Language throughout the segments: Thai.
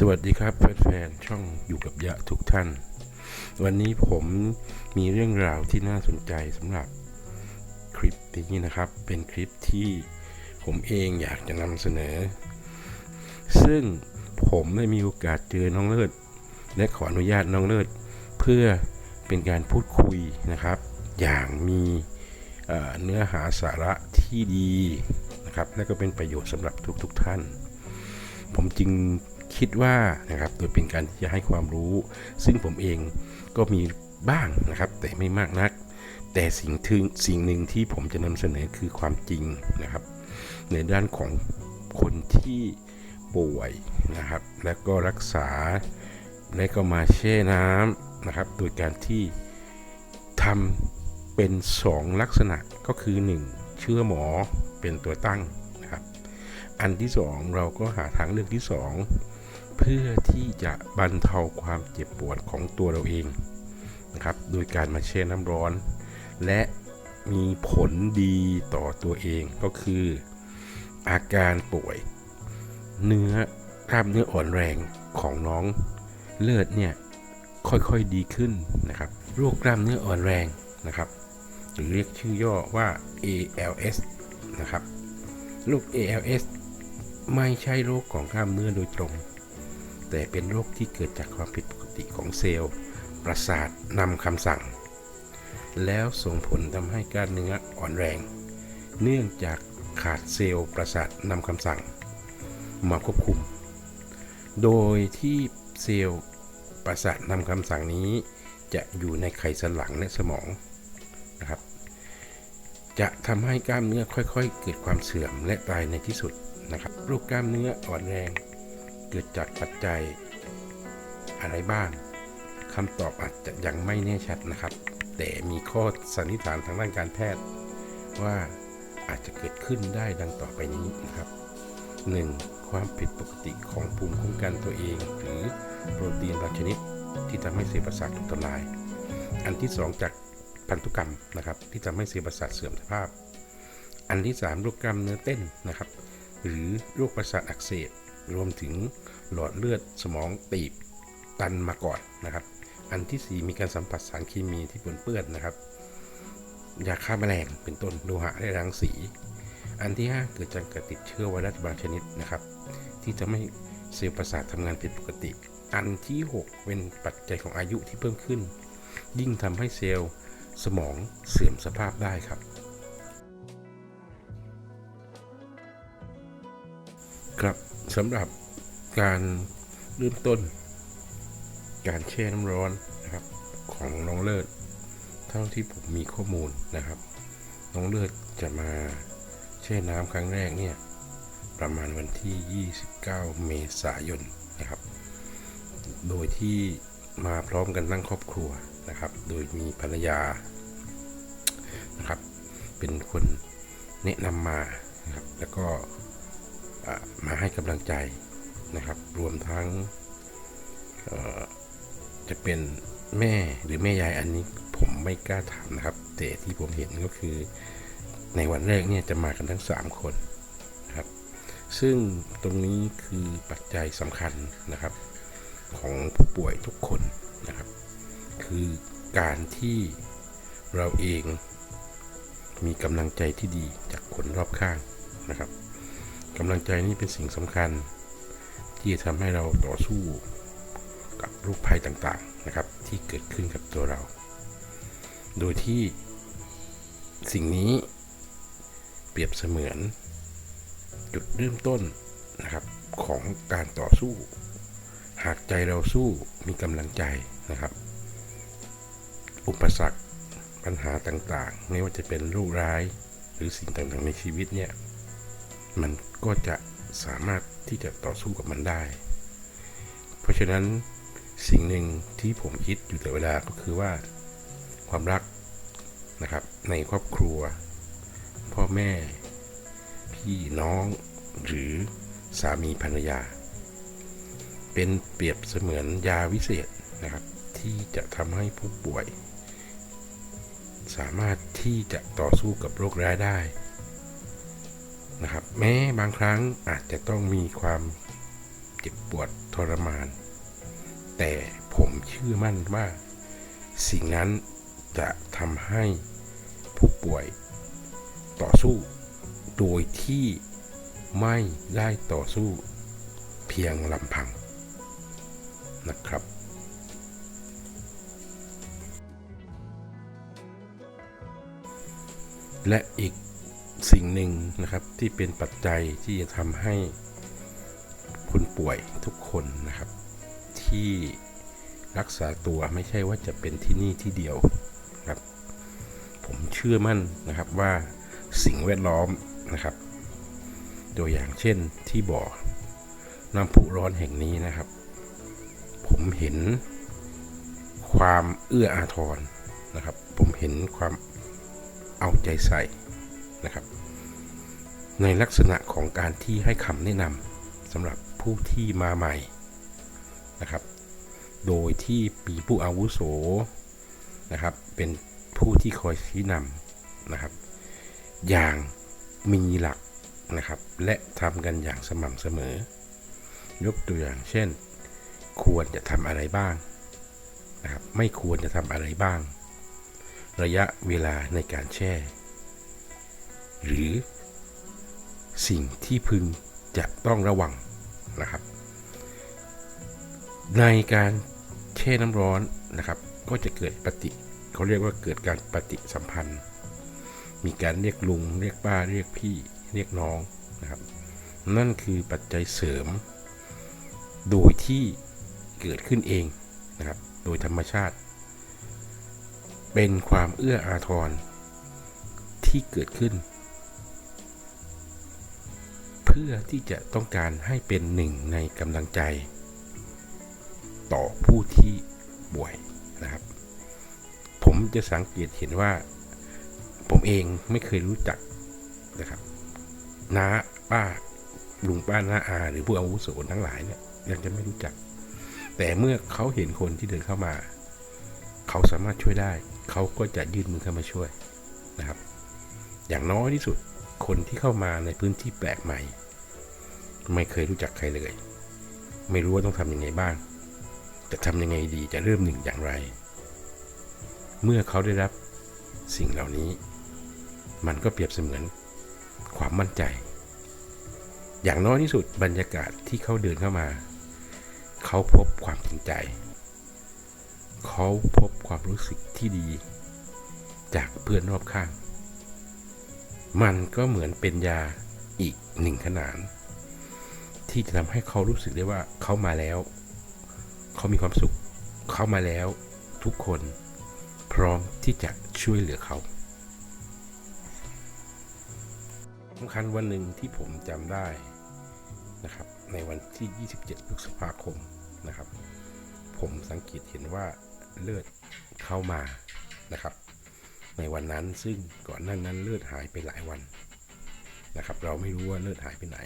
สวัสดีครับแฟนๆช่องอยู่กับยะทุกท่าน วันนี้ผมมีเรื่องราวที่น่าสนใจสำหรับคลิปนี้นะครับ เป็นคลิปที่ผมเองอยากจะนำเสนอ ซึ่งผมได้มีโอกาสเจอน้องเลิศและขออนุญาตน้องเลิศเพื่อเป็นการพูดคุยนะครับ อย่างมีเนื้อหาสาระที่ดีนะครับ และก็เป็นประโยชน์สำหรับทุกๆทท่าน ผมจึง คิดว่านะครับโดยเป็นการที่จะให้ความรู้ ซึ่งผมเองก็มีบ้างนะครับ แต่ไม่มากนัก แต่สิ่งถึงสิ่งหนึ่งที่ผมจะนำเสนอคือความจริงนะครับ ในด้านของคนที่ป่วยนะครับ และก็รักษาและก็มาแช่น้ำนะครับ โดยการที่ทำเป็น 2 ลักษณะก็คือ 1 เชื่อหมอเป็นตัวตั้งนะครับ อันที่ 2 เราก็หาทางเลือกที่ 2 เพื่อที่จะบรรเทาความเจ็บปวดของตัวเราเองนะครับโดยการมาแช่น้ำร้อน และมีผลดีต่อตัวเองก็คืออาการป่วย เนื้อกล้ามเนื้ออ่อนแรงของน้องเลือดเนี่ยค่อยๆดีขึ้นนะครับโรคกล้ามเนื้ออ่อนแรงนะครับหรือเรียกชื่อย่อว่า ALS นะครับโรค ALS ไม่ใช่โรคของกล้ามเนื้อโดยตรง แต่เป็นโรคที่เกิดจากความผิดปกติของเซลล์ ประสาทนำคำสั่ง แล้วส่งผลทำให้กล้ามเนื้ออ่อนแรง เนื่องจากขาดเซลล์ประสาทนำคำสั่ง มาควบคุม โดยที่เซลล์ประสาทนำคำสั่งนี้จะอยู่ในไขสันหลังและสมองนะครับ จะทำให้กล้ามเนื้อค่อยๆ เกิดความเสื่อมและตายในที่สุดนะครับ โรคกล้ามเนื้ออ่อนแรง เกิดจากปัจจัย อะไรบ้างคำตอบอาจจะยังไม่แน่ชัดนะครับ แต่มีข้อสันนิษฐานทางด้านการแพทย์ ว่าอาจจะเกิดขึ้นได้ดังต่อไปนี้นะครับ 1. ความผิดปกติของภูมิคุ้มกันตัวเอง หรือโปรตีนบางชนิดที่ทำให้เซลล์ประสาทถูกทำลาย อันที่ 2 จากพันธุกรรมนะครับที่ทำให้เซลล์ประสาทเสื่อมสภาพ อันที่3โรคกล้ามเนื้อเต้นนะครับ หรือโรคประสาทอักเสบ รวมถึงหลอดเลือดสมองตีบตันมาก่อนนะครับ อันที่ 4 มีการสัมผัสสารเคมีที่ปนเปื้อนนะครับยาฆ่าแมลงเป็นต้นโลหะและรังสี อันที่ 5 เกิดจากการติดเชื้อไวรัสบางชนิดนะครับ ที่จะไม่เซลล์ประสาททำงานผิดปกติ อันที่ 6 เป็นปัจจัยของอายุที่เพิ่มขึ้น ยิ่งทำให้เซลล์สมองเสื่อมสภาพได้ครับ ครับ สำหรับการเริ่มต้น การแช่น้ำร้อนนะครับของน้องเลิศ เท่าที่ผมมีข้อมูลนะครับ น้องเลิศจะมาแช่น้ำครั้งแรกเนี่ยประมาณวันที่ 29 เมษายนนะครับ โดยที่มาพร้อมกันตั้งครอบครัวนะครับ โดยมีภรรยานะครับ เป็นคนแนะนำมานะครับ แล้วก็ มาให้กำลังใจนะครับ รวมทั้งจะเป็นแม่หรือแม่ยายอันนี้ผมไม่กล้าถามนะครับ แต่ที่ผมเห็นก็คือในวันแรกเนี่ยจะมากันทั้ง 3 คนนะครับ ซึ่งตรงนี้คือปัจจัยสำคัญนะครับ ของผู้ป่วยทุกคนนะครับ คือการที่เราเองมีกำลังใจที่ดีจากคนรอบข้างนะครับ กำลังใจนี้เป็นสิ่งสำคัญ ที่จะทำให้เราต่อสู้กับโรคภัยต่างๆนะครับ ที่เกิดขึ้นกับตัวเรา โดยที่สิ่งนี้เปรียบเสมือน จุดเริ่มต้นนะครับของการต่อสู้ หากใจเราสู้มีกำลังใจนะครับ อุปสรรคปัญหาต่างๆ ไม่ว่าจะเป็นโรคร้ายหรือสิ่งต่างๆในชีวิตเนี่ย มัน ก็จะสามารถที่จะต่อสู้กับมันได้ เพราะฉะนั้นสิ่งหนึ่งที่ผมคิดอยู่ตลอดเวลาก็คือว่าความรักนะครับในครอบครัว พ่อแม่ พี่น้อง หรือสามีภรรยา เป็นเปรียบเสมือนยาวิเศษนะครับ ที่จะทำให้ผู้ป่วย สามารถที่จะต่อสู้กับโรคร้ายได้ นะครับ แม้บางครั้งอาจจะต้องมีความเจ็บปวดททรมาน แต่ผมเชื่อมั่นว่า สิ่งนั้นจะทำให้ผู้ป่วยต่อสู้โดยที่ไม่ได้ต่อสู้เพียงลำพังนะครับและอีก สิ่งหนึ่งนะครับที่เป็นปัจจัยที่จะทำให้คนป่วยทุกคนนะครับ ที่รักษาตัวไม่ใช่ว่าจะเป็นที่นี่ที่เดียวครับ ผมเชื่อมั่นนะครับว่าสิ่งแวดล้อมนะครับ ตัวอย่างเช่นที่บ่อน้ำพุร้อนแห่งนี้นะครับ ผมเห็นความเอื้ออาทรนะครับ ผมเห็นความเอาใจใส่ นะครับ ในลักษณะของการที่ให้คำแนะนำสำหรับผู้ที่มาใหม่นะครับ โดยที่มีผู้อาวุโสนะครับ เป็นผู้ที่คอยชี้นำนะครับ อย่างมีหลักนะครับ และทำกันอย่างสม่ำเสมอ ยกตัวอย่างเช่น ควรจะทำอะไรบ้างนะครับ ไม่ควรจะทำอะไรบ้าง ระยะเวลาในการแช่ หรือสิ่งที่พึงจะต้องระวังนะครับ ในการแช่น้ำร้อนนะครับ ก็จะเกิดปฏิเขาเรียกว่าเกิดการปฏิสัมพันธ์ มีการเรียกลุง เรียกป้าเรียกพี่เรียกน้องนะครับ นั่นคือปัจจัยเสริม โดยที่เกิดขึ้นเองนะครับ โดยธรรมชาติ เป็นความเอื้ออาทรที่เกิดขึ้น พื่อที่จะต้องการให้เป็นหนึ่งในกำลังใจ ต่อผู้ที่ป่วยนะครับ ผมจะสังเกตเห็นว่า ผมเองไม่เคยรู้จักนะครับน้าป้าลุงป้าน้าอา หรือผู้อาวุโสทั้งหลายเนี่ยยังจะไม่รู้จัก แต่เมื่อเขาเห็นคนที่เดินเข้ามา เขาสามารถช่วยได้ เขาก็จะยื่นมือเข้ามาช่วยนะครับ อย่างน้อยที่สุดคนที่เข้ามาในพื้นที่แปลกใหม่ ไม่เคยรู้จักใครเลย ไม่รู้ว่าต้องทำยังไงบ้าง จะทำยังไงดีจะเริ่มหนึ่งอย่างไร เมื่อเขาได้รับสิ่งเหล่านี้ มันก็เปรียบเสมือนความมั่นใจ อย่างน้อยที่สุดบรรยากาศที่เขาเดินเข้ามา เขาพบความจริงใจ เขาพบความรู้สึกที่ดี จากเพื่อนรอบข้าง มันก็เหมือนเป็นยาอีกหนึ่งขนาน ที่จะทำให้เขารู้สึกได้ว่าเขามาแล้ว เขามีความสุข เขามาแล้วทุกคนพร้อมที่จะช่วยเหลือเขาสำคัญวันหนึ่งที่ผมจำได้นะครับ ในวันที่ 27 พฤษภาคมนะครับ ผมสังเกตเห็นว่าเลือดเข้ามานะครับ ในวันนั้นซึ่งก่อนหน้านั้นเลือดหายไปหลายวันนะครับ เราไม่รู้ว่าเลือดหายไปไหน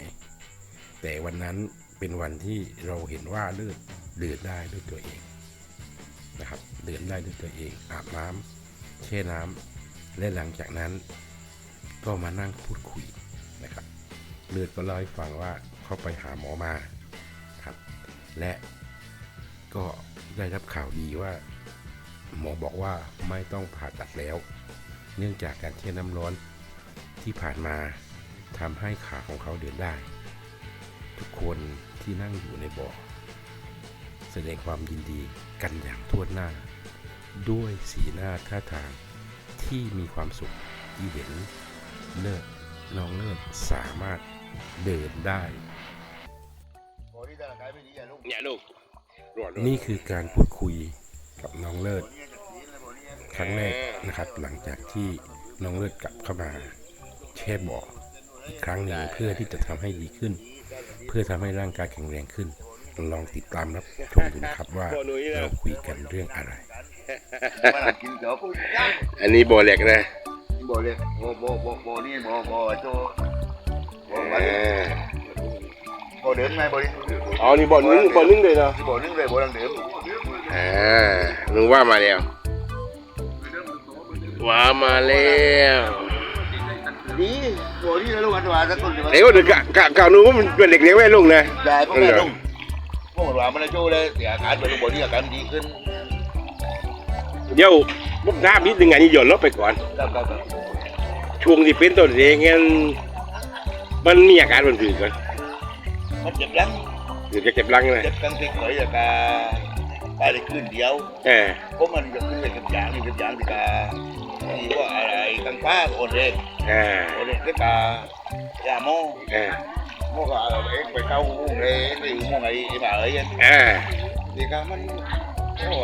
แต่วันนั้นเป็นวันที่เราเห็นว่าเลือดเดือดได้ด้วยตัวเองนะครับเดือดได้ด้วยตัวเองอาบน้ำแช่น้ำและหลังจากนั้น ก็มานั่งพูดคุยนะครับ เลือดก็เล่าให้ฟังว่าเขาไปหาหมอมาครับ และก็ได้รับข่าวดีว่า หมอบอกว่าไม่ต้องผ่าตัดแล้ว เนื่องจากการแช่น้ำร้อนที่ผ่านมาทำให้ขาของเขาเดินได้ ทุกคนที่นั่งอยู่ในบ่อ แสดงความยินดีกันอย่างทั่วหน้า ด้วยสีหน้าท่าทางที่มีความสุขที่เห็นเลิศน้องเลิศสามารถเดินได้ เนี่ยลูกนี่คือการพูดคุยกับน้องเลิศครั้งแรกนะครับ หลังจากที่น้องเลิศกลับเข้ามาแช่บ่ออีกครั้งหนึ่งเพื่อที่จะทำให้ดีขึ้น เพื่อทำให้ร่างกายแข็งแรงขึ้น ลองติดตามรับชมดูนะครับว่าเราคุยกันเรื่องอะไรกินเดี๋ยวอันนี้โบเล็กนะบ่เลยบ่บ่บ่บ่นี่บ่บ่โจบ่อ่าบ่เดิมไงบ่นี่อ๋อนี่บ่นึงบ่นึงเลยเนาะบ่นึงเลยบ่ดังเดิมอ่าลุงว่ามาแล้วว่ามาแล้ว นี่บ่นี่แล้ววันว่าสักคนเอ้ยว่าเดี๋ยวกะกะกะนู้นมันเป็นเหล็กเลี้ยงไว้ลุงนะได้พวกแม่ลงก็หวานมันจะโจ้เลยเสียอาการไปลงบนนี่อาการดีขึ้น เดี๋ยวมุกน้ำนิดนึงอันนี้หย่อนลบไปก่อนครับครับครับช่วงที่เป็นต้นเองงั้นมันมีอาการมันผืนก่อนมันเจ็บยังหรือจะเก็บรังเลยเจ็บตั้งแต่เคยจากาไปได้คืนเดียวเออเพราะมันจะขึ้นไปกับยางนี่กับยางที่กา ที่ว่าอะไรตั้งฟ้าโอนเองอ่าโอนเองก็กายาโม่อ่าโม่ก็เอาเองไปเข้าห้องเลยไปอยู่ห้องไอ้ไอ้หมาเอ้ยอ่าดีกามันโม่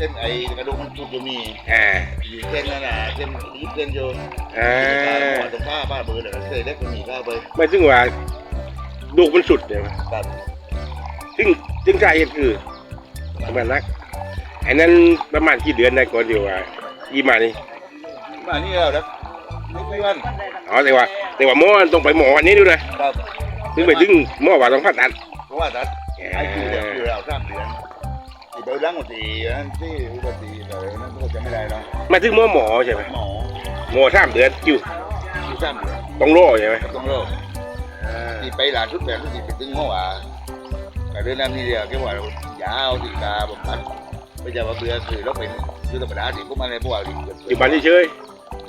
เป็นที่เลยกับไอ้โม่ทุกกาหมออ่าหมอหมอนี่หมอหมอหมอจังหมอแบบหมอนู้นหมอเนี่ยเฮ้ยมันยังไงเนาะครับทุกจากทุกจากนี้ทุกจากนี้แต่ครั้งเขาเลยจังหวะมันทำไม่ได้ทำได้ที่ตรงไหนหมอหมอกระเบือที่ว่าเส้นไอ้กระดูกมันสุดจะมีอ่าอยู่เส้นนั่นน่ะเส้นยึดเส้นโยนอ่าหมอตรงผ้าผ้าเบือเลยเส้นเล็กมันมีผ้าเบือไม่ถึงว่าดูกมันสุดเลยครับซึ่งซึ่งสาเหตุคือประมาณนักไอ้นั้นประมาณกี่เดือนได้ก่อนเดียวว่ายี่มานี่มานี่แล้วนะไม่กี่วันอ๋อแต่ว่า แต่ว่าหมอต้องไปหมออันนี้ด้วยนะครับถึงไปถึงหมอว่าต้องผ่าตัดเพราะว่าตัดไอ้คือเดี๋ยวคือเราสามเดือน ที่ไปล้างหัวตีนั่นที่หัวตีเลยนั่นก็จะไม่ได้เนาะมาถึงหมอหมอใช่ไหมหมอหมอสามเดือนคิวที่สามเดือนต้องรอใช่ไหมต้องเลิกที่ไปหลานชุดแบบที่ไปถึงหมอว่าแต่เรื่องนั้นนี่เดียวแค่ว่ายาวที่ตาบำบัดไม่ใช่ว่าเบื่อคือเราเป็นคือธรรมดาที่พวกมันเลยพวกเราอยู่บ้านเฉย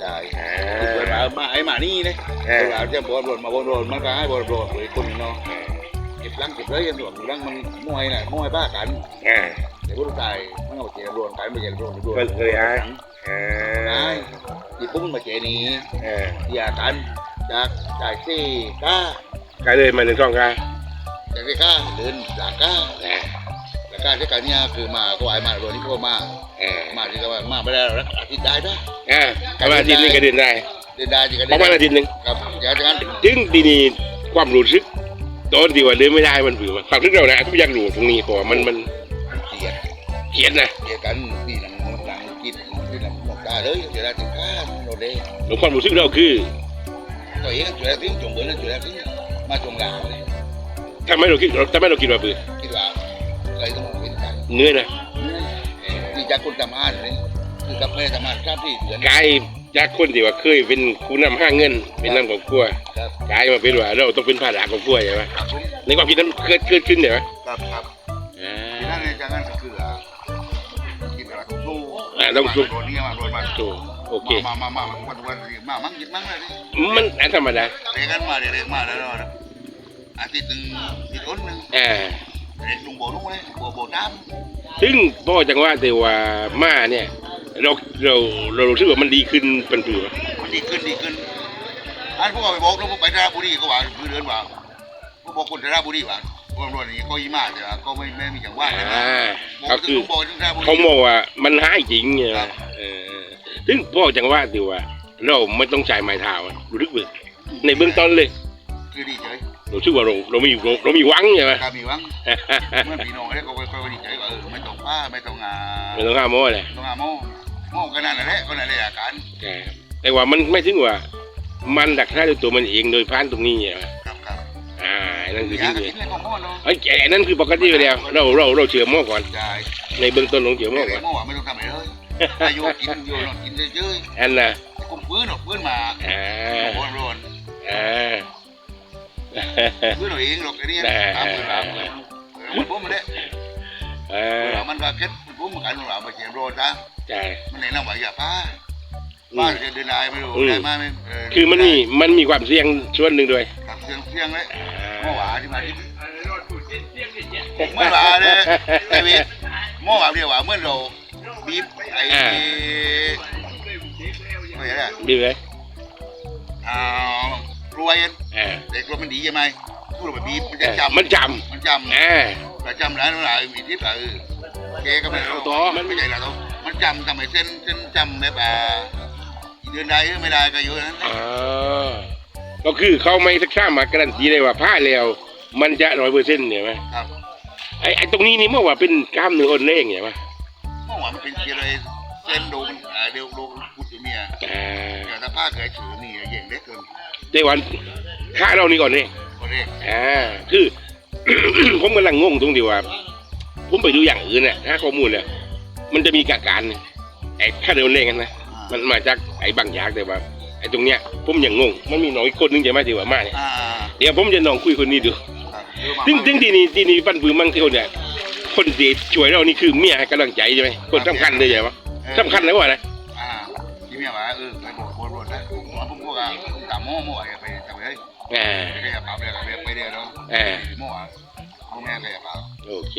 ใช่ๆอ่เกิดมาามาไอ้หมานี่นะอ่าเราจะบอลบอลมาบอลบอลมันก็ให้บอลบอลเลยคนเนาะเก็บรังเก็บเลยกันหลวงรังมันมวยน่ะมวยบ้ากันอ่าแต่ ผู้ตายมันเอาเจ็บรวนกันไม่เจ็บรวนรวนก็เลยอะอ่าตายที่ปุ้งมาเจนี้อ่าอย่ากันจากจากที่ก้าก็เลยมาหนึ่งสองกันจากที่ก้าเดินจากก้าอ่าจากก้าที่กันเนี่ยคือมาก็ไอ้มาโดนที่เขามาอ่ามาที่เขามาไม่ได้แล้วอาทิตย์ได้ด้วยอ่าประมาณอาทิตย์หนึงก็เดินได้เดินได้จริงกันประมาณอาทิตย์หนึ่งครับอย่างนั้นถึงทีนี้ความรู้สึกตอนที่ว่าเดินไม่ได้มันผือว่าความรู้สึกเรานะทุกอย่างรู้ตรงนี้เพราะว่ามันมันเกลียด เขียนนะเดียวกันปีหลังหลังกินปีหลังหมดตาเลยเดี๋ยวได้ถึงข้าโนเดหลวงความรู้สึกเราคือตัวเองจุดแรกทิ้งจงเบอร์เลยจุดแรกทิ้งมาจงหลาเลยทำไมเราคิดทำไมเราคิดว่าผือคิดว่าเคยต้องเป็นกันเนื้อนะที่จากคนทำงานเลยคือกับไม่ได้ทำงานครับที่เดือนกลายจากคนที่ว่าเคยเป็นผู้นำห้างเงินเป็นนำของครัวครับกลายมาเป็นว่าเราต้องเป็นภาระของครัวใช่ไหมครับผมในความคิดนั้นเกิดเกิดขึ้นใช่ไหมครับครับอ่าที่นั่นในจากนั้นก็คือกินอะไรต้อง สู้อ่าต้องสู้โดนนี่มาโดนมาโตโอเคมามามามาทุกวันมามั่งกินมั่งเลยมันอันธรรมดาเรียกกันมาเรียกมาแล้วนะอาทิตย์หนึ่งอาทิตย์อ้นหนึ่งอ่าเรียกลุงโบลุงเลยโบโบน้ำซึ่งพ่อจังว่าแต่ว่ามาเนี่ยเราเราเรารู้สึกว่ามันดีขึ้นเป็นผือวะมันดีขึ้นดีขึ้นอันพวกเราไปบอกแล้วพวกไปราชบุรีก็ว่าคือเดินว่าพว กบอกคนราชบุรีว่าพวกเรานี่ก็ยี่มากแต่ก็ไม่ไม่มีอย่างว่าเลยนะอ่าบอกก็ถึคืงอลุงบอกถึงราชบุรีเขาบอกว่ามันหายจริงเนี่ยครับเออซึ่งพ่อจังว่าแต่ว่า เราไม่ต้องใช้ไม้เท้าอะรู้สึกเบื่อในเบื้องต้นเลย คือดีใจเราชื่อว่าเราเรามีเราเรามีหวังใช่ไหมการมีหวังเมื่อพี่น้องเนี่ยก็ค่อยๆดีใจว่าเออไม่ต้องป้าไม่ต้องงาไม่ต้องห้ามโม้เลยต้องงาโม่โม่ก็นั่นแหละก็นั่นแหละอาการแต่แต่ว่ามันไม่ถึงว่า มันดักท่าด้วยตัวมันเองโดยพานตรงนี้เนี่ยครับครับอ่า นั่นคืออยาที่กเลยกินเลยก็โม่เนาะไอ้ไอ้นั่นคือปกติไปแล้วเราเราเราเชื่อหม้อก่อนใช่ในเบื้องต้นเราเชื่อหม้อโม่ก่อนโม่ไม่ต้องทำอะไรเลยอายุกินอยู่นอนกินเยอะอันน่ะๆกุมพื้นหรอกพื้นมาอ่าโอนโอนอ่าพื้นเราเองหรอกไอ้นี่ได้ตามพื้นเรามันพุ่มมาเด้อ่ามันก็เก็ตมันพุ่มกันเราไปเขียนโรดนะใช่มันในน้ำไหวอย่าป้าป้าจะเดินได้ไม่รู้ได้มาไม่คือมันมีมันมีความเสี่ยงส่วนหนึ่งด้วยกับเสียงเสียงเลย อ่าเมื่อวานที่มาที่เมื่อวานเนี่ยไอ้เวทเมื่อวานเดียวว่าเมื่อเราบีบไอ้ไม่ใช่ดีไหมอ่ารวยอ่าเด็กรวยมันดีใช่ไหมพูดไปบีบมันจะจำมันจำมันจำอ่าแต่จำแล้วหลายมีทิพย์เออแกก็ไม่รู้ต่อมันไม่ใช่ละตัวมันจำทำไมเส้นเส้นจำแบบอ่าเดือนใดไม่ได้ก็อยู่นั้นอ่า ก็คือเขาไม่สักข้ามมาการันตีเลยว่าผ้าแล้ว มันจะร้อยเปอร์เซ็นต์เนี่ยไหมครับไอ้ไอ้ตรงนี้นี่เมื่อว่าเป็นกล้ามเนื้ออ่อนแรงเนี่ยไหมเมื่อวานมันเป็นเกลยเส้นดูมันอ่าเดี๋ยวดูพุดอยู่เมียอ่าแต่ถ้าป้าเคยถือนี่เย่งเล็กเกินแต่วันค่าเรานี่ก่อนนี่คนเล็กอ่าคือ ผมกำลังงงตรงที่ว่า ผมไปดูอย่างอื่นเนี่ยถ้าข้อมูลเนี่ยมันจะมีกาการเนี่ยไอ้ค่าเดินเล่นกันนะมันมาจากไอ้บางอย่างแต่ว่า ไอ้ตรงเนี้ยผมยังงงมันมีน้องอีกคนนึงใช่ไหมที่ว่ามาเนี่ยอ่าเดี๋ยวผมจะลองคุยคนนี้ดูครับซึ่งซึ่งที่นี่ที่นี่ปันปืนมังเที่ยวเนี่ยคนที่ช่วยเรานี่คือเมียให้กำลังใจใช่ไหมคนสำคัญเลยใช่ไหมสำคัญนะว่านะอ่าที่เมียว่าเออไปบอกบอกบอกนะผมผมก็ว่าตามโม่โม่อะไรไปแต่ไปได้อ่า ไปได้เปล่าไปได้ไปได้แล้วอ่าโม่อะโม่แม่ไปเปล่าโอเค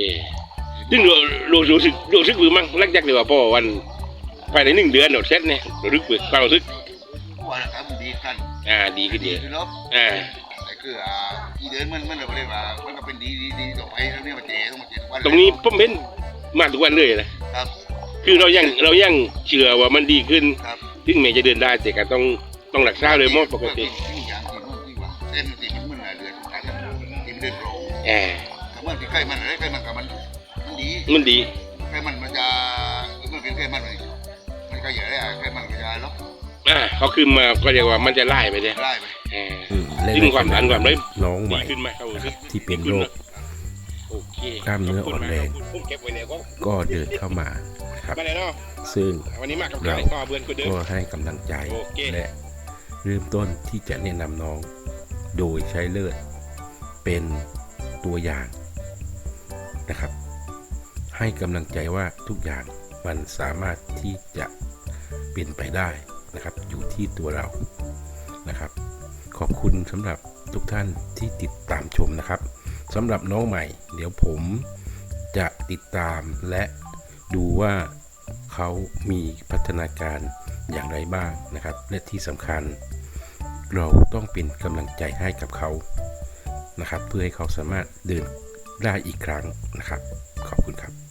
ซึ่งรู้รู้รู้สึกรู้สึกปืนมังหลังจากที่ว่าพ่อวันภายในหนึ่งเดือนเราเซ็ตเนี่ยรู้สึกปืนความรู้สึก ว่าครับดีกันอ่าดีขึ้นเยอะคือลบอ่าไอ้คืออ่าที่เดินมันมันเราไม่ได้ว่ามันก็เป็นดีดีดีต่อไปแล้วเนี่ยมาเจ๊ต้องมาเจ๊ทุกวันตรงนี้ผมเห็นมาทุกวันเลยนะครับ คือเรายังเรายังเชื่อว่ามันดีขึ้นครับถึงแม้จะเดินได้แต่ก็ต้องต้องรักษาโดยหมดปกติที่อย่างที่มันที่ว่าเส้นที่มันมันเดือนกันที่มันเดินโปร่งอ่าถ้ามันที่ใกล้มันอะไรใกล้มันกับมันมันดีมันดีใกล้มันมันจะมันเป็นใกล้มันเลยมันก็ใหญ่ได้ใกล้มันก็จะลบ อ่าเขาขึ้นมาก็เรียกว่ามันจะไล่ไปเลยไล่ไปอ่าอืมและซึ่งความดันความอะไรน้องใหดีม่ขึ้นไหมครับนะครับที่เป็นโรค โอเคกล้ามเนื้ออ่อนแรง ผมเก็บไว้เนี่ยก็ก็เดินเข้ามาครับ มาเลยเนาะซึ่ง วันนี้มากับเราใครก็เบือนคนเดิม ก็ให้กำลังใจโอเค และเริ่มต้นที่จะแนะนำน้อง โดยใช้เลือดเป็นตัวอย่างนะครับ ให้กำลังใจว่าทุกอย่างมันสามารถที่จะเปลี่ยนไปได้ นะครับอยู่ที่ตัวเรานะครับ ขอบคุณสำหรับทุกท่านที่ติดตามชมนะครับสำหรับน้องใหม่ เดี๋ยวผมจะติดตามและดูว่าเขามีพัฒนาการอย่างไรบ้างนะครับ และที่สำคัญ เราต้องเป็นกำลังใจให้กับเขานะครับ เพื่อให้เขาสามารถเดินได้อีกครั้งนะครับ ขอบคุณครับ